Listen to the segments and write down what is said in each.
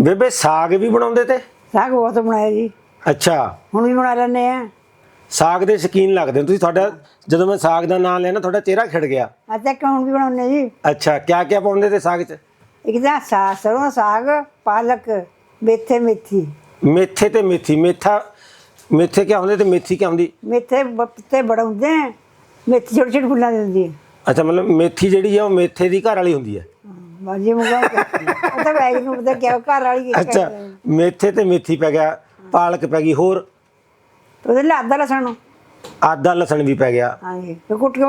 ਬੇਬੇ ਸਾਗ ਵੀ ਬਣਾਉਂਦੇ ਤੇ? ਸਾਗ ਬਹੁਤ ਬਣਾਇਆ ਜੀ। ਅੱਛਾ। ਹੁਣ ਵੀ ਬਣਾ ਲੈਂਦੇ ਆ। ਸਾਗ ਦੇ ਸ਼ੌਕੀਨ ਲੱਗਦੇ ਹੋ। ਤੁਸੀਂ ਤੁਹਾਡਾ ਜਦੋਂ ਮੈਂ ਸਾਗ ਦਾ ਨਾਮ ਲਿਆ ਨਾ ਤੁਹਾਡਾ ਚਿਹਰਾ ਖਿੜ ਗਿਆ। ਅੱਜ ਤੱਕ ਹੁਣ ਵੀ ਬਣਾਉਂਦੇ ਜੀ। ਅੱਛਾ ਕਿਆ ਕਿਆ ਪਾਉਂਦੇ ਤੇ ਸਾਗ 'ਚ? ਇੱਕ ਤਾਂ ਸਾ ਸਰੋਂ ਦਾ ਸਾਗ ਪਾਲਕ ਮੇਥੇ ਮੇਥੀ। ਮੇਥੇ ਤੇ ਮੇਥੀ। ਮੇਥਾ ਮੇਥੇ ਕਿਆ ਹੁੰਦੇ ਤੇ ਮੇਥੀ ਕਿਆ ਹੁੰਦੀ? ਮੇਥੇ ਬ- ਪੱਤੇ ਬੜਾਉਂਦੇ ਆ। ਮੇਥੀ ਛੋਟੇ ਛੋਟੇ ਫੁੱਲਾਂ ਦੀ ਹੁੰਦੀ ਹੈ ਅੱਛਾ ਮਤਲਬ ਮੇਥੀ ਜਿਹੜੀ ਆ ਉਹ ਮੇਥੇ ਦੀ ਘਰ ਵਾਲੀ ਹੁੰਦੀ ਹੈ ਬਾਜੀ ਮੁਗਾ ਉਹ ਤਾਂ ਵੈਗ ਨੂੰ ਪਤਾ ਕਿਆ ਘਰ ਵਾਲੀ ਕੀ ਅੱਛਾ ਮੇਥੇ ਤੇ ਮੇਥੀ ਪੈ ਗਿਆ ਪਾਲਕ ਪੈ ਗਈ ਹੋਰ? ਉਹਦੇ ਲਾਦਾ ਲਸਣ। ਆਦਾ ਲਸਣ ਵੀ ਪੈ ਗਿਆ। ਹਾਂਜੀ ਤੇ ਕੁੱਟ ਕੇ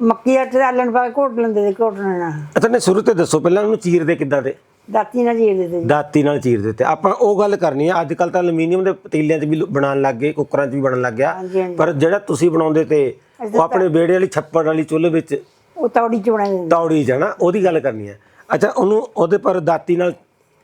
ਮੱਕੀ ਦਾ ਤੇ ਆਲਣ ਪਾ ਕੇ ਘੋਟ ਲੈਂਦੇ ਤੇ ਘੋਟਣਾ ਅੱਛਾ ਨੇ ਸ਼ੁਰੂ ਤੇ ਦੱਸੋ ਪਹਿਲਾਂ ਉਹਨੂੰ ਚੀਰਦੇ ਕਿੱਦਾਂ ਤੇ ਦਾਤੀ ਨਾਲ ਦਿੰਦੇ ਜੀ। ਦਾਤੀ ਨਾਲ ਚੀਰਦੇ ਤੇ। ਆਪਾਂ ਉਹ ਗੱਲ ਕਰਨੀ ਆ ਅੱਜ ਕੱਲ ਤਾਂ ਐਲੂਮੀਨੀਅਮ ਦੇ ਪਤੀਲਿਆਂ 'ਚ ਵੀ ਬਣਾਉਣ ਲੱਗ ਗਏ ਕੁੱਕਰਾਂ 'ਚ ਵੀ ਬਣਨ ਲੱਗ ਗਿਆ। ਪਰ ਜਿਹੜਾ ਤੁਸੀਂ ਬਣਾਉਂਦੇ ਤੇ ਉਹ ਆਪਣੇ ਬੇੜੇ ਵਾਲੀ ਛੱਪੜ ਵਾਲੀ ਚੁੱਲ੍ਹੇ ਵਿੱਚ ਉਹ ਤੌੜੀ ਚ ਬਣਾਏ ਦਿੰਦੇ ਤੌੜੀ ਜਾਣਾ ਉਹਦੀ ਗੱਲ ਕਰਨੀ ਹੈ ਅੱਛਾ ਉਹਨੂੰ ਉਹਦੇ ਪਰ ਦਾਤੀ ਨਾਲ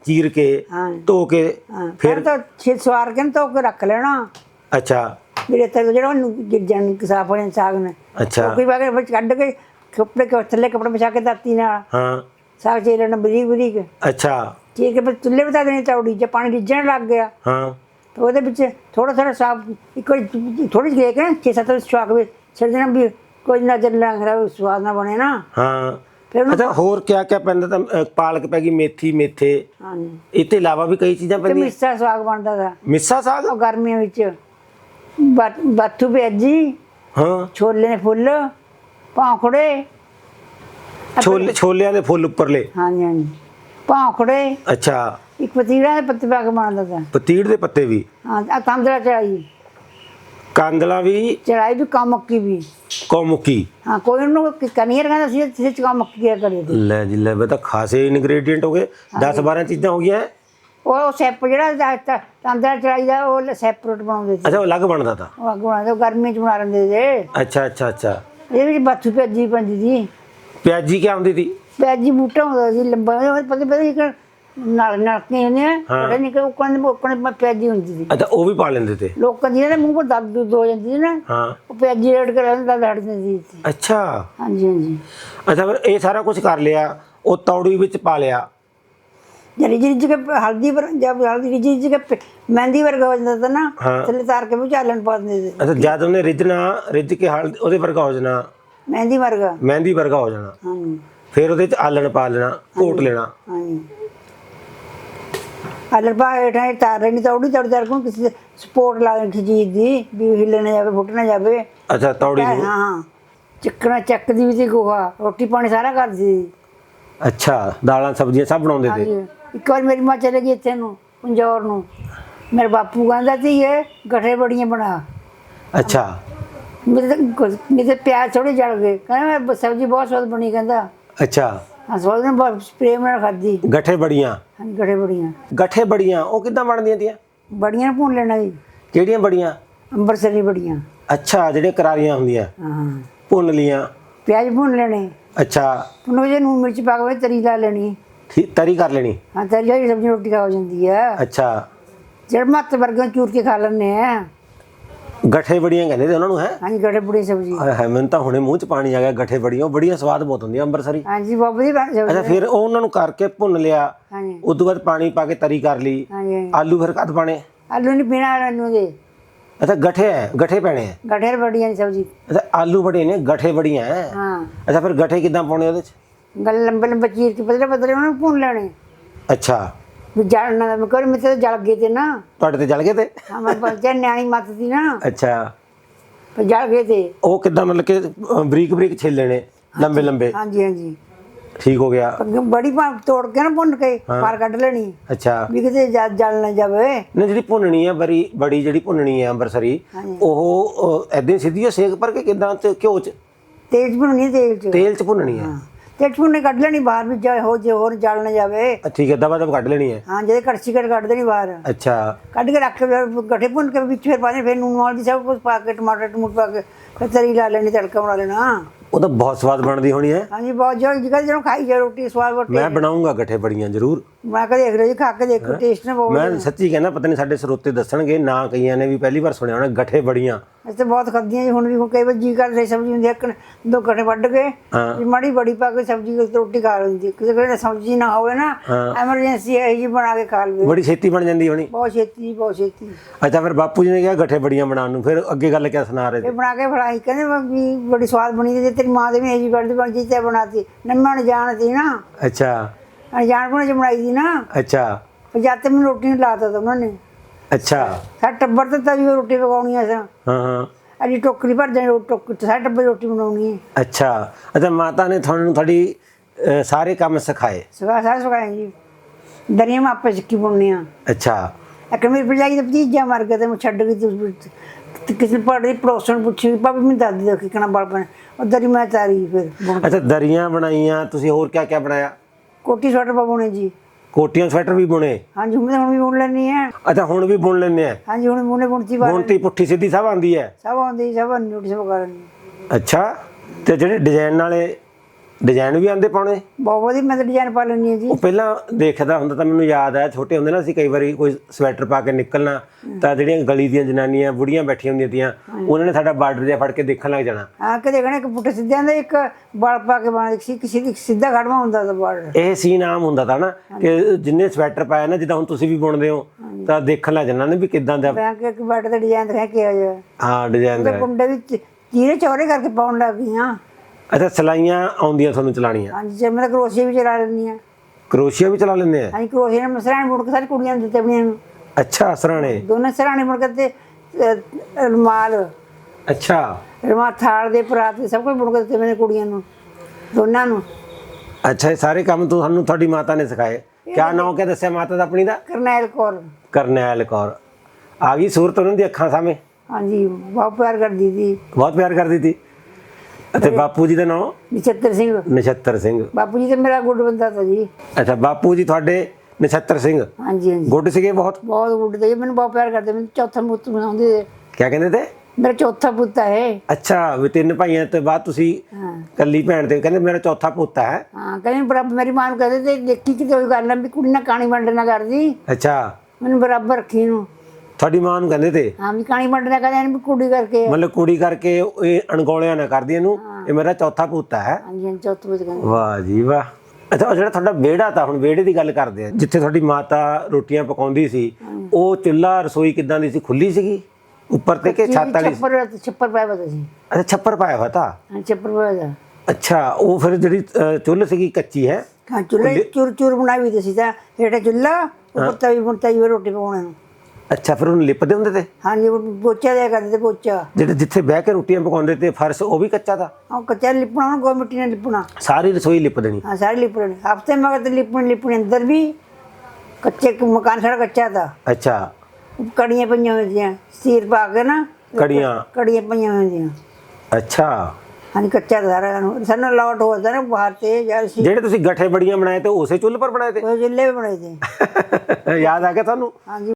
ਚੀਰ ਕੇ ਹਾਂ। ਧੋ ਕੇ ਹਾਂ ਫਿਰ ਤਾਂ ਛੇ ਸਵਾਰ ਕੇ ਕੇ ਰੱਖ ਲੈਣਾ। ਅੱਛਾ। ਜਿਹੜੇ ਤੇ ਜਿਹੜਾ ਉਹਨੂੰ ਜਾਣ ਸਾਫ਼ ਹੋ ਜਾਣ ਸਾਗ ਨੇ। ਅੱਛਾ। ਕੋਈ ਵਾਗੇ ਵਿੱਚ ਕੱਢ ਕੇ ਕੱਪੜੇ ਕੇ ਥੱਲੇ ਕੱਪੜੇ ਵਿਛਾ ਕੇ ਦਾਤੀ ਨਾਲ। ਹਾਂ। ਸਾਗ ਚੀਰ ਲੈਣਾ ਬਰੀਕ ਬਰੀਕ। ਅੱਛਾ। ਚੀਰ ਕੇ ਫਿਰ ਚੁੱਲ੍ਹੇ ਬਤਾ ਦੇਣੀ ਤੌੜੀ ਚ ਪਾਣੀ ਰਿੱਝਣ ਲੱਗ ਗਿਆ। ਹਾਂ। ਤੇ ਉਹਦੇ ਵਿੱਚ ਥੋੜਾ ਥੋੜਾ ਸਾਫ਼ ਇੱਕ ਵਾਰੀ ਥੋੜੀ ਜਿਹੀ ਲੈ ਕੇ ਛੇ ਸੱਤ ਸੁਆਗ ਵਿੱਚ ਛੱਡ ਦੇਣਾ ਵੀ ਕੋਈ ਨਜ਼ਰ ਨਾ ਖਰਾਬ ਸਵਾਦ ਨਾ ਬਣੇ ਨਾ। ਹਾਂ। ਫਿਰ ਉਹਨੂੰ ਅੱਛਾ ਹੋਰ ਕਿਆ ਕਿਆ ਪੈਂਦਾ ਤਾਂ ਪਾਲਕ ਪੈ ਗਈ ਮੇਥੀ ਮੇਥੇ। ਹਾਂਜੀ। ਇਹ ਤੋਂ ਇਲਾਵਾ ਵੀ ਕਈ ਚੀਜ਼ਾਂ ਤੇ ਪੈਂਦੀਆਂ? ਮਿੱਸਾ ਸਵਾਗ ਬਣਦਾ ਦਾ ਮਿੱਸਾ ਸਾਗ? ਉਹ ਗਰਮੀਆਂ ਵਿੱਚ। ਬਾ- ਬਾਥੂ ਪਿਆਜੀ ਹਾਂ। ਛੋਲੇ ਦੇ ਫੁੱਲ ਭਾਂਖੜੇ ਛੋਲੇ ਛੋਲਿਆਂ ਦੇ ਫੁੱਲ ਉੱਪਰਲੇ? ਹਾਂਜੀ ਹਾਂਜੀ। ਭਾਂਖੜੇ ਅੱਛਾ। ਇੱਕ ਪਤੀੜਾ ਦੇ ਪੱਤੇ ਪਾ ਕੇ ਬਣਦਾ ਤਾ। ਪਤੀੜ ਦੇ ਪੱਤੇ ਵੀ? ਹਾਂ ਆ ਤੰਦਰਾ ਚੜਾਈ। ਕਾਂਦਲਾ ਵੀ ਚੜਾਈ ਵੀ ਕੰਮ ਮੱਕੀ ਵੀ। ਕੌਮੁਕੀ ਹਾਂ ਕੋਈ ਉਹਨੂੰ ਕਨੀਰ ਕਹਿੰਦਾ ਸੀ ਸਿਰ ਚ ਕੰਮ ਮੱਕੀ ਕਿਆ ਕਰੇ ਤੇ ਲੈ ਜੀ ਲੈ ਬੇ ਤਾਂ ਖਾਸੇ ਇਨਗਰੀਡੀਐਂਟ ਹੋ ਗਏ। 10 12 ਚੀਜ਼ਾਂ ਹੋ ਗਈਆਂ। ਉਹ ਸੈਪ ਜਿਹੜਾ ਦਾ- ਤ- ਤੰਦਰਾ ਚੜਾਈ ਦਾ ਉਹ ਸੈਪਰੇਟ ਬਣਾਉਂਦੇ ਸੀ। ਅੱਛਾ ਉਹ ਅਲੱਗ ਬਣਦਾ ਤਾਂ? ਉਹ ਅੱਗ ਬਣਾਉਂਦੇ ਉਹ ਗਰਮੀ ਚ ਬਣਾ ਲੈਂਦੇ ਸੀ ਅੱਛਾ ਅੱਛਾ ਅੱਛਾ। ਇਹਦੇ ਵਿੱਚ ਬਾਥੂ ਪਿਆਜੀ ਪੈਂਦੀ ਸੀ। ਪਿਆਜੀ ਕੀ ਹੁੰਦੀ ਸੀ? ਪਿਆਜੀ ਬੂਟਾ ਹੁੰਦਾ ਸੀ ਲੰਬਾ ਪਤਾ ਪਤਾ ਨਾਲ ਨਾਲ ਕੇ ਨੇ ਉਹਦੇ ਨਿਕਲ ਉਹ ਕਹਿੰਦੇ ਉਹ ਕਹਿੰਦੇ ਪਿਆਜੀ ਹੁੰਦੀ ਸੀ। ਅੱਛਾ ਉਹ ਵੀ ਪਾ ਲੈਂਦੇ ਤੇ? ਲੋਕਾਂ ਦੀ ਨਾ ਮੂੰਹ ਪਰ ਦਰਦ ਦੁਰਦ ਹੋ ਜਾਂਦੀ ਸੀ ਨਾ ਹਾਂ। ਉਹ ਪਿਆਜੀ ਰੇੜ ਕੇ ਰਹਿੰਦਾ ਲੜ ਦਿੰਦੀ ਸੀ ਅੱਛਾ। ਹਾਂਜੀ ਹਾਂਜੀ। ਅੱਛਾ ਫਿਰ ਇਹ ਸਾਰਾ ਕੁਝ ਕਰ ਲਿਆ ਉਹ ਤੌੜੀ ਵਿੱਚ ਪਾ ਲਿਆ। ਜਰੀ ਜਰੀ ਜੀ ਕੇ ਹਲਦੀ ਪਰ ਜਬ ਹਲਦੀ ਰਿਜੀ ਜੀ ਕੇ ਮਹਿੰਦੀ ਵਰਗਾ ਹੋ ਜਾਂਦਾ ਤਾ ਨਾ ਹਾਂ। ਥੱਲੇ ਤਾਰ ਕੇ ਵੀ ਚਾਲਣ ਪਾ ਦਿੰਦੇ ਸੀ। ਅੱਛਾ ਜਦ ਉਹਨੇ ਰਿੱਝਣਾ ਰਿੱਝ ਕੇ ਹਲ ਉਹਦੇ ਵਰਗਾ ਹੋ ਜਾਣਾ। ਮਹਿੰਦੀ ਵਰਗਾ। ਮਹਿੰਦੀ ਵਰਗਾ ਹੋ ਜਾਣਾ। ਹਾਂਜੀ। ਫਿਰ ਉਹਦੇ ਚ ਆਲਣ ਪਾ ਲੈਣਾ ਘੋਟ ਲੈਣਾ। ਹਾਂਜੀ। ਅਲਰ ਪਾ ਹੇਠਾਂ ਤਾਰ ਨਹੀਂ ਤੌੜੀ ਤੌੜੀ ਤਾਰ ਕੋਲ ਕਿਸੇ ਸਪੋਰਟ ਲਾ ਦੇਣੀ ਚੀਜ਼ ਦੀ ਵੀ ਹਿੱਲ ਨਾ ਜਾਵੇ ਫੁੱਟ ਨਾ ਜਾਵੇ। ਅੱਛਾ ਤੌੜੀ ਹਾਂ ਨੂੰ ਹਾਂ। ਚੱਕਣਾ ਚੱਕਦੀ ਵੀ ਸੀ ਗੋਹਾ ਰੋਟੀ ਪਾਣੀ ਸਾਰਾ ਕਰਦੀ ਸੀ। ਅੱਛਾ ਦਾਲਾਂ ਸਬਜ਼ੀਆਂ ਸਭ ਬਣਾਉਂਦੇ ਤੇ ਹਾਂਜੀ। ਇੱਕ ਵਾਰ ਮੇਰੀ ਮਾਂ ਚਲੇ ਗਈ ਇੱਥੇ ਨੂੰ ਪੰਜੌਰ ਨੂੰ। ਮੇਰੇ ਬਾਪੂ ਕਹਿੰਦਾ ਸੀ ਇਹ ਗੱਠੇ ਬੜੀਆਂ ਬਣਾ। ਅੱਛਾ। ਮੇਰੇ ਤਾਂ ਮੇਰੇ ਤਾਂ ਪਿਆਜ਼ ਥੋੜੇ ਜਲ ਗਏ। ਕਹਿੰਦਾ ਮੈਂ ਸਬਜ਼ੀ ਬਹੁਤ ਸਵਾਦ ਬਣੀ ਕਹਿੰਦਾ। ਅੱਛਾ। ਸਵਾਦ ਨਾਲ ਬਹੁਤ ਪ੍ਰੇਮ ਨਾਲ ਖਾਧੀ। ਗੱਠੇ ਬੜੀਆਂ? ਹਾਂਜੀ ਗੱਠੇ ਬੜੀਆਂ। ਗੱਠੇ ਬੜੀਆਂ ਉਹ ਕਿੱਦਾਂ ਬਣਦੀਆਂ ਤੀਆਂ? ਬੜੀਆਂ ਨੂੰ ਭੁੰਨ ਲੈਣਾ ਜੀ। ਕਿਹੜੀਆਂ ਬੜੀਆਂ? ਅੰਬਰਸਰੀ ਬੜੀਆਂ। ਅੱਛਾ ਜਿਹੜੀਆਂ ਕਰਾਰੀਆਂ ਹੁੰਦੀਆਂ। ਹਾਂ। ਭੁੰਨ ਲੀਆਂ। ਪਿਆਜ਼ ਭੁੰਨ ਲੈਣੇ। ਅੱਛਾ। ਉਹਨੂੰ ਜੇ ਨੂਨ ਮਿਰਚ ਪਾ ਕੇ ਤਰੀ ਲਾ ਲੈਣੀ। ਠੀਕ ਤਰੀ ਕਰ ਲੈਣੀ। ਹਾਂ ਤਰੀ ਵਾਲੀ ਸਬਜ਼ੀ ਰੋਟੀ ਖਾ ਹੋ ਜਾਂਦੀ ਹੈ ਅੱਛਾ। ਜੜ ਮੱਤ ਵਰਗਾ ਚੂਰ ਕੇ ਖਾ ਲੈਂਦੇ ਆ। ਗੱਠੇ ਬੜੀਆਂ ਕਹਿੰਦੇ ਤੇ ਉਹਨਾਂ ਨੂੰ ਹੈ? ਹਾਂਜੀ ਗੱਠੇ ਬੜੀ ਸਬਜ਼ੀ। ਹਾਏ ਹਾਏ ਮੈਨੂੰ ਤਾਂ ਹੁਣੇ ਮੂੰਹ 'ਚ ਪਾਣੀ ਆ ਗਿਆ ਗੱਠੇ ਬੜੀਆਂ ਉਹ ਬੜੀਆਂ ਸਵਾਦ ਬਹੁਤ ਹੁੰਦੀਆਂ ਅੰਬਰਸਰੀ। ਹਾਂਜੀ ਬਹੁਤ ਵਧੀਆ ਬਣ ਸਬਜ਼ੀ ਅੱਛਾ ਫਿਰ ਉਹ ਉਹਨਾਂ ਨੂੰ ਕਰਕੇ ਭੁੰਨ ਲਿਆ। ਹਾਂਜੀ। ਉਸ ਤੋਂ ਬਾਅਦ ਪਾਣੀ ਪਾ ਕੇ ਤਰੀ ਕਰ ਲਈ। ਹਾਂਜੀ ਹਾਂਜੀ। ਆਲੂ ਫਿਰ ਕਦ ਪਾਣੇ ਆਲੂ ਨਹੀਂ ਪੀਣਾ ਆਲੂ ਦੇ ਅੱਛਾ ਗੱਠੇ ਹੈ ਗੱਠੇ ਪੈਣੇ ਹੈ ਗੱਠੇ ਬੜੀਆਂ ਦੀ ਸਬਜ਼ੀ। ਅੱਛਾ ਆਲੂ ਬੜੇ ਨੇ ਗੱਠੇ ਬੜੀਆਂ ਹੈ ਹਾਂ। ਅੱਛਾ ਫਿਰ ਗੱਠੇ ਕਿੱਦਾਂ ਪਾਉਣੇ ਉਹਦੇ 'ਚ? ਗੱਲ ਲੰਬੇ ਲੰਬੇ ਚੀਰ ਕੇ ਪਤਲੇ ਪਤਲੇ ਉਹਨਾਂ ਨੂੰ ਭੁੰਨ ਲੈਣੇ। ਅੱਛਾ। ਵੀ ਜਲ ਨਾ ਮੈਂ ਕਰ ਮਿੱਤੇ ਜਲ ਗਏ ਤੇ ਨਾ। ਤੁਹਾਡੇ ਤੇ ਜਲ ਗਏ ਤੇ? ਹਾਂ ਮੈਂ ਬੱਚਾ ਨਿਆਣੀ ਮੱਤ ਦੀ ਨਾ। ਅੱਛਾ। ਪਰ ਜਲ ਗਏ ਤੇ। ਉਹ ਕਿੱਦਾਂ ਮਤਲਬ ਕਿ ਬਰੀਕ ਬਰੀਕ ਛਿੱਲ ਲੈਣੇ ਲੰਬੇ ਲੰਬੇ? ਹਾਂਜੀ ਹਾਂਜੀ। ਠੀਕ ਹੋ ਗਿਆ। ਪਰ ਬੜੀ ਪਾ ਤੋੜ ਕੇ ਨਾ ਭੁੰਨ ਕੇ ਬਾਹਰ ਕੱਢ ਲੈਣੀ। ਅੱਛਾ। ਵੀ ਕਿਤੇ ਜ- ਜਲ ਨਾ ਜਾਵੇ। ਨੇ ਜਿਹੜੀ ਭੁੰਨਣੀ ਹੈ ਬੜੀ ਬੜੀ ਜਿਹੜੀ ਭੁੰਨਣੀ ਹੈ ਅੰਬਰਸਰੀ। ਉਹ ਐਦਾਂ ਸਿੱਧੀ ਹੈ ਸੇਕ ਪਰ ਕੇ ਕਿਦਾਂ ਤੇ ਘਿਓ 'ਚ? ਤੇਲ ਚ ਭੁੰਨਣੀ ਤੇਲ ਚ। ਤੇਲ 'ਚ ਭੁੰਨਣੀ ਹੈ। ਚ ਭੁੰਨੇ ਕੱਢ ਲੈਣੀ ਬਾਹਰ ਵੀ ਜੇ ਹੋ ਜੇ ਹੋਰ ਜਲ ਨਾ ਜਾਵੇ। ਠੀਕ ਹੈ ਦਬਾ ਦਬ ਕੱਢ ਲੈਣੀ ਹੈ। ਹਾਂ ਜਿਹਦੇ ਕੜਛੀ ਕੱਢ ਕੱਢ ਦੇਣੀ ਬਾਹਰ। ਅੱਛਾ। ਕੱਢ ਕੇ ਰੱਖ ਕੇ ਫਿਰ ਗੱਠੇ ਭੁੰਨ ਕੇ ਵਿੱਚ ਫਿਰ ਪਾਣੇ ਫਿਰ ਨੂਨ ਵਾਲੀ ਸਭ ਕੁਝ ਪਾ ਕੇ ਟਮਾਟਰ ਟਮੂਟ ਪਾ ਕੇ ਫਿਰ ਤਰੀ ਲਾ ਲੈਣੀ ਤੜਕਾ ਬਣਾ ਲੈਣਾ। ਉਹ ਤਾਂ ਬਹੁਤ ਸਵਾਦ ਬਣਦੀ ਹੋਣੀ ਹੈ। ਹਾਂਜੀ ਬਹੁਤ ਜੋ ਜਿਗਰ ਜਦੋਂ ਖਾਈ ਜਾ ਰੋਟੀ ਸਵਾਦ ਰੋਟੀ ਮੈਂ ਬਣਾਉਂਗਾ ਗੱਠੇ ਬੜੀਆਂ ਜ਼ਰੂਰ। ਬਣਾ ਕੇ ਦੇਖ ਜੀ ਖਾ ਕੇ ਦੇਖੋ ਟੇਸਟ ਨਾ ਬਹੁਤ ਮੈਂ ਸੱਚੀ ਕਹਿੰਦਾ ਪਤਾ ਨਹੀਂ ਸਾਡੇ ਸਰੋਤੇ ਦੱਸਣਗੇ ਨਾ ਕਈਆਂ ਨੇ ਵੀ ਪਹਿਲੀ ਵਾਰ ਸੁਣਿਆ ਹੋਣਾ ਗੱਠੇ ਬੜੀਆਂ। ਅਸੀਂ ਤਾਂ ਬਹੁਤ ਖਾਧੀਆਂ ਜੀ ਹੁਣ ਵੀ ਹੁਣ ਕਈ ਵਾਰ ਜੀ ਕਰਦੇ ਸਬਜ਼ੀ ਹੁੰਦੀ ਇੱਕ ਦੋ ਘਟੇ ਵੱਢ ਕੇ। ਵੀ ਮਾੜੀ ਬੜੀ ਪਾ ਕੇ ਸਬਜ਼ੀ ਵਿੱਚ ਰੋਟੀ ਖਾ ਲੈਂਦੀ ਕਿਸੇ ਕੋਲ ਸਬਜ਼ੀ ਨਾ ਹੋਵੇ ਨਾ। ਐਮਰਜੈਂਸੀ ਹੈ ਜੀ ਬਣਾ ਕੇ ਖਾ ਲਵੇ। ਬੜੀ ਛੇਤੀ ਬਣ ਜਾਂਦੀ ਹੋਣੀ। ਬਹੁਤ ਛੇਤੀ ਜੀ, ਬਹੁਤ ਛੇਤੀ। ਅੱਛਾ ਫਿਰ ਬਾਪੂ ਜੀ ਨੇ ਕਿਹਾ ਗੱਠੇ ਬੜੀਆਂ ਬਣਾਉਣ ਨੂੰ ਫਿਰ ਅੱਗੇ ਗੱਲ ਕਿਆ ਸੁਣਾ ਰਹੇ ਇਹ ਸੀ ਬਣਾ ਕੇ ਫੜਾਈ ਕਹਿੰਦੇ ਮੈਂ ਵੀ ਬੜੀ ਸਵਾਦ ਬਣੀ ਜੇ ਤੇਰੀ ਮਾਂ ਦੇ ਵੀ ਇਹ ਜੀ ਬਣ ਜੀ ਤੇ ਬਣਾਤੀ। ਨੰਮਾ ਨੇ ਜਾਣਦੀ ਨਾ। ਅੱਛਾ। ਅਣਜਾਣ ਕੋਲ ਚ ਬਣਾਈ ਦੀ ਨਾ। ਅੱਛਾ। ਪੰਜਾਤੇ ਮੈਨੂੰ ਰੋਟੀ ਨਹੀਂ ਲਾਤਾ ਤਾ ਉਹਨਾਂ ਨੇ। ਅੱਛਾ। ਸਾਡਾ ਟੱਬਰ ਤਾਂ ਤੇ ਰੋਟੀ ਪਕਾਉਣੀ ਆ ਸਾਂ ਹਾਂ ਹਾਂ। ਅਜੀ ਟੋਕਰੀ ਭਰ ਜਾਣੀ ਟੋਕਰੀ ਤੇ ਸਾਡੇ ਟੱਬਰ ਰੋਟੀ ਬਣਾਉਣੀ ਹੈ। ਅੱਛਾ। ਅੱਛਾ ਮਾਤਾ ਨੇ ਤੁਹਾਨੂੰ ਤੁਹਾਡੀ ਸਾਰੇ ਕੰਮ ਸਿਖਾਏ? ਸਗਾ ਸਾਰਾ ਸਗਾਇਆ ਜੀ। ਦਰੀਆਂ ਮੈਂ ਆਪੇ ਬੁਣਨੀ ਆ ਅੱਛਾ। ਇੱਕ ਮੇਰੀ ਭਰਜਾਈ ਦਾ ਭਤੀਜਾ ਮਰ ਗਿਆ ਤੇ ਮੈਂ ਛੱਡ ਗਈ ਤੇ ਤੇ ਕਿਸੇ ਪੜਦੀ ਪੜੋਸਣ ਪੁੱਛੀ ਪਾਪਾ ਮੈਂ ਦਾਦੀ ਦਾ ਕਿਕਣਾ ਬਲ ਬਣ ਉਹ ਦਰੀ ਮੈਂ ਤਾਰੀ ਫਿਰ ਬੁਣ ਅੱਛਾ ਦਰੀਆਂ ਬਣਾਈਆਂ ਤੁਸੀਂ ਹੋਰ ਕਿਆ ਕਿਆ ਬਣਾਇਆ? ਕੋਟੀ ਸਵੈਟਰ ਪਾਉਣੇ ਜੀ। ਕੋਟੀਆਂ ਸਵੈਟਰ ਵੀ ਬੁਣੇ? ਹਾਂਜੀ ਹੁਣ ਹੁਣ ਵੀ ਬੁਣ ਲੈਣੀ ਹੈ। ਅੱਛਾ ਹੁਣ ਵੀ ਬੁਣ ਲੈਂਦੇ ਆ? ਹਾਂਜੀ ਹੁਣ ਬੁਣੇ ਬੁਣਤੀ ਬਾਰ ਬੁਣਤੀ ਪੁੱਠੀ ਸਿੱਧੀ ਸਭ ਆਉਂਦੀ ਹੈ? ਸਭ ਆਉਂਦੀ ਸਭ ਨਿਊਟ ਸਭ ਕਰਨ ਅੱਛਾ ਤੇ ਜਿਹੜੇ ਡਿਜ਼ਾਈਨ ਵਾਲੇ ਡਿਜ਼ਾਈਨ ਵੀ ਆਉਂਦੇ ਪਾਉਣੇ? ਬਹੁਤ ਵਧੀਆ ਮੈਂ ਤਾਂ ਡਿਜ਼ਾਈਨ ਪਾ ਲੈਣੀ ਹੈ ਜੀ। ਉਹ ਪਹਿਲਾਂ ਦੇਖਦਾ ਹੁੰਦਾ ਤਾਂ ਮੈਨੂੰ ਯਾਦ ਆ ਛੋਟੇ ਹੁੰਦੇ ਨਾ ਅਸੀਂ ਕਈ ਵਾਰੀ ਕੋਈ ਸਵੈਟਰ ਪਾ ਕੇ ਨਿਕਲਣਾ ਤਾਂ ਜਿਹੜੀਆਂ ਗਲੀ ਦੀਆਂ ਜਨਾਨੀਆਂ ਬੁੜੀਆਂ ਬੈਠੀਆਂ ਹੁੰਦੀਆਂ ਤੀਆਂ ਉਹਨਾਂ ਨੇ ਸਾਡਾ ਬਾਰਡਰ ਜਿਹਾ ਫੜ ਕੇ ਦੇਖਣ ਲੱਗ ਜਾਣਾ। ਹਾਂ ਕਿ ਦੇਖਣਾ ਇੱਕ ਪੁੱਠੇ ਸਿੱਧਿਆਂ ਦਾ ਇੱਕ ਬਲ ਪਾ ਕੇ ਬਣਾ ਸੀ ਕਿਸੇ ਦੀ ਸਿੱਧਾ ਖੜਵਾ ਹੁੰਦਾ ਤਾਂ ਬਾਰਡਰ। ਇਹ ਸੀਨ ਆਮ ਹੁੰਦਾ ਤਾਂ ਨਾ ਕਿ ਜਿੰਨੇ ਸਵੈਟਰ ਪਾਇਆ ਨਾ ਜਿੱਦਾਂ ਹੁਣ ਤੁਸੀਂ ਵੀ ਬੁਣਦੇ ਹੋ ਤਾਂ ਦੇਖਣ ਲੱਗ ਜਾਣਾ ਨੇ ਵੀ ਕਿਦਾਂ ਦਾ। ਬੈਂਕ ਇੱਕ ਬਾਰਡਰ ਦਾ ਡਿਜ਼ਾਈਨ ਦਿਖਾ ਕੇ ਆ ਜਾ ਹਾਂ ਡਿਜ਼ਾਈਨ ਦਾ ਕੁੰਡੇ ਵਿੱਚ ਚੀਰੇ ਚੌਰੇ ਕਰਕੇ ਪਾਉਣ ਲੱਗ ਗਈਆਂ। ਅੱਛਾ ਸਲਾਈਆਂ ਆਉਂਦੀਆਂ ਤੁਹਾਨੂੰ ਚਲਾਣੀਆਂ ਹਾਂਜੀ ਜੇ ਮੈਂ ਤਾਂ ਕਰੋਸ਼ੀਆ ਵੀ ਚਲਾ ਲੈਂਦੀ ਹਾਂ। ਕਰੋਸ਼ੀਆ ਵੀ ਚਲਾ ਲੈਂਦੇ ਆ? ਹਾਂਜੀ ਕਰੋਸ਼ੀਆ ਨਾਲ ਮਸਰਾਣੇ ਮੁੜ ਕੇ ਸਾਰੀ ਕੁੜੀਆਂ ਨੂੰ ਦਿੱਤੇ ਆਪਣੀਆਂ ਨੂੰ ਅੱਛਾ ਸਰਾਣੇ ਦੋਨੇ ਸਰਾਣੇ ਮੁੜ ਕੇ ਤੇ ਅਹ, ਰੁਮਾਲ। ਅੱਛਾ। ਰੁਮਾਲ ਥਾਲ ਦੇ ਪਰਾਤ ਦੇ ਸਭ ਕੁਝ ਮੁੜ ਕੇ ਦਿੱਤੇ ਮੇਰੇ ਕੁੜੀਆਂ ਨੂੰ ਦੋਨਾਂ ਨੂੰ। ਅੱਛਾ ਇਹ ਸਾਰੇ ਕੰਮ ਤੁਹਾਨੂੰ ਤੁਹਾਡੀ ਮਾਤਾ ਨੇ ਸਿਖਾਏ। ਕਿਆ ਨਾਮ ਕਿਆ ਦੱਸਿਆ ਮਾਤਾ ਦਾ ਆਪਣੀ ਦਾ? ਕਰਨੈਲ ਕੌਰ। ਕਰਨੈਲ ਕੌਰ। ਆ ਗਈ ਸੂਰਤ ਉਹਨਾਂ ਦੀ ਅੱਖਾਂ ਸਾਹਮਣੇ? ਹਾਂਜੀ ਬਹੁਤ ਪਿਆਰ ਕਰਦੀ ਸੀ। ਬਹੁਤ ਪਿਆਰ ਕਰਦੀ ਸੀ। ਅਤੇ ਬਾਪੂ ਜੀ ਦਾ ਨਾਮ? ਨਛੱਤਰ ਸਿੰਘ। ਨਛੱਤਰ ਸਿੰਘ। ਬਾਪੂ ਜੀ ਤੇ ਮੇਰਾ ਗੁੱਡ ਬੰਦਾ ਤਾ ਜੀ। ਅੱਛਾ ਬਾਪੂ ਜੀ ਤੁਹਾਡੇ ਨਛੱਤਰ ਸਿੰਘ? ਹਾਂਜੀ ਹਾਂਜੀ। ਗੁੱਡ ਸੀਗੇ ਬਹੁਤ? ਬਹੁਤ ਗੁੱਡ ਤੇ ਮੈਨੂੰ ਬਹੁਤ ਪਿਆਰ ਕਰਦੇ ਮੈਨੂੰ ਚੌਥਾ ਪੁੱਤ ਬਣਾਉਂਦੇ ਕਿਆ ਕਹਿੰਦੇ ਤੇ? ਮੇਰਾ ਚੌਥਾ ਪੁੱਤ ਹੈ ਅੱਛਾ ਵੀ ਤਿੰਨ ਭਾਈਆਂ ਤੋਂ ਬਾਅਦ ਤੁਸੀਂ ਕੱਲੀ ਭੈਣ ਤੇ ਕਹਿੰਦੇ ਮੇਰਾ ਚੌਥਾ ਪੁੱਤ ਹੈ? ਹਾਂ ਕਹਿੰਦੇ ਬਰਾਬਰ ਮੇਰੀ ਮਾਂ ਨੂੰ ਕਹਿੰਦੇ ਤੇ ਦੇਖੀ ਕਿਤੇ ਕੋਈ ਗੱਲ ਨਾ ਵੀ ਕੁੜੀ ਨਾਲ ਕਾਣੀ ਵੰਡ ਨਾ ਕਰਦੀ। ਅੱਛਾ। ਮੈਨੂੰ ਬਰਾਬਰ ਰੱਖੀ ਨੂੰ ਤੁਹਾਡੀ ਮਾਂ ਨੂੰ ਕਹਿੰਦੇ ਤੇ। ਹਾਂ ਵੀ ਕਾਣੀ ਨਾ ਕਹਿੰਦੇ ਵੀ ਕੁੜੀ ਕਰਕੇ। ਮਤਲਬ ਕੁੜੀ ਕਰਕੇ ਇਹ ਅਣਗੌਲਿਆਂ ਨਾ ਕਰਦੀ ਇਹਨੂੰ। ਇਹ ਮੇਰਾ ਚੌਥਾ ਪੁੱਤ ਹੈ। ਹਾਂਜੀ ਹਾਂਜੀ ਚੌਥਾ ਪੁੱਤ ਕਹਿੰਦੇ। ਵਾਹ ਜੀ ਵਾਹ। ਅੱਛਾ ਉਹ ਜਿਹੜਾ ਤੁਹਾਡਾ ਵਿਹੜਾ ਤਾਂ ਹੁਣ ਵਿਹੜੇ ਦੀ ਗੱਲ ਕਰਦੇ ਆ ਜਿੱਥੇ ਤੁਹਾਡੀ ਮਾਤਾ ਰੋਟੀਆਂ ਪਕਾਉਂਦੀ ਸੀ ਉਹ ਚੁੱਲ੍ਹਾ ਰਸੋਈ ਕਿਦਾਂ ਦੀ ਸੀ? ਖੁੱਲੀ ਸੀਗੀ? ਉੱਪਰ ਤੇ ਕਿ ਛੱਤ ਵਾਲੀ ਸੀ? ਛੱਪਰ ਛੱਪਰ ਪਾਇਆ ਪਤਾ ਸੀ। ਅੱਛਾ ਛੱਪਰ ਪਾਇਆ ਹੋਇਆ ਤਾਂ? ਹਾਂ ਛੱਪਰ ਪਾਇਆ ਤਾ। ਅੱਛਾ ਉਹ ਫਿਰ ਜਿਹੜੀ ਅ, ਚੁੱਲ੍ਹ ਸੀਗੀ ਕੱਚੀ ਹੈ? ਹਾਂ ਚੁੱਲ੍ਹੇ ਚੁਰ ਚੁਰ ਬਣਾਈ ਵੀ ਸੀ ਤਾਂ ਹੇਠਾਂ ਚੁੱਲ੍ਹਾ ਉੱਪਰ ਤਵੀ ਬੁਣਤਾ ਹੀ ਰੋਟੀ ਪਕਾਉਣੇ ਨੂੰ। ਅੱਛਾ ਫਿਰ ਉਹਨੂੰ ਲਿਪਦੇ ਹੁੰਦੇ ਤੇ? ਹਾਂਜੀ ਉਹ ਪੋਚਾ ਦਿਆ ਕਰਦੇ ਤੇ ਪੋਚਾ। ਜਿਹੜੇ ਜਿੱਥੇ ਬਹਿ ਕੇ ਰੋਟੀਆਂ ਪਕਾਉਂਦੇ ਤੇ ਫਰਸ਼ ਉਹ ਵੀ ਕੱਚਾ ਤਾਂ? ਉਹ ਕੱਚਾ ਲਿਪਣਾ ਉਹਨੂੰ ਮਿੱਟੀ ਨਾਲ ਲਿਪਣਾ। ਸਾਰੀ ਰਸੋਈ ਲਿਪ ਦੇਣੀ। ਹਾਂ ਸਾਰੇ ਲਿਪਣੇ ਹਫ਼ਤੇ ਮਗਰ ਤੇ ਲਿਪਣ ਲਿਪਣ ਅੰਦਰ ਵੀ ਕੱਚੇ ਮਕਾਨ ਸਾਡਾ ਕੱਚਾ ਤਾ। ਅੱਛਾ। ਕੜੀਆਂ ਪਈਆਂ ਹੋਈਆਂ ਸੀਰ ਪਾ ਕੇ ਨਾ ਕੜੀਆਂ। ਕੜੀਆਂ ਪਈਆਂ ਹੋਈਆਂ ਅੱਛਾ। ਹਾਂਜੀ ਕੱਚਾ ਤਾ ਸਾਰਾ ਨੂੰ ਸਾਨੂੰ ਲਾਟ ਹੋ ਜਾਂਦਾ ਨਾ ਬਾਹਰ ਤੇ ਯਾਰ ਸੀ ਜਿਹੜੇ ਤੁਸੀਂ ਗੱਠੇ ਬੜੀਆਂ ਬਣਾਏ ਤੇ ਉਸੇ ਚੁੱਲ੍ਹ ਪਰ ਬਣਾਏ ਉਹ ਜਿੱਲੇ ਵੀ ਬਣਾਏ ਤੇ ਤੇ। ਯਾਦ ਆ ਗਿਆ ਤੁਹਾਨੂੰ? ਹਾਂਜੀ।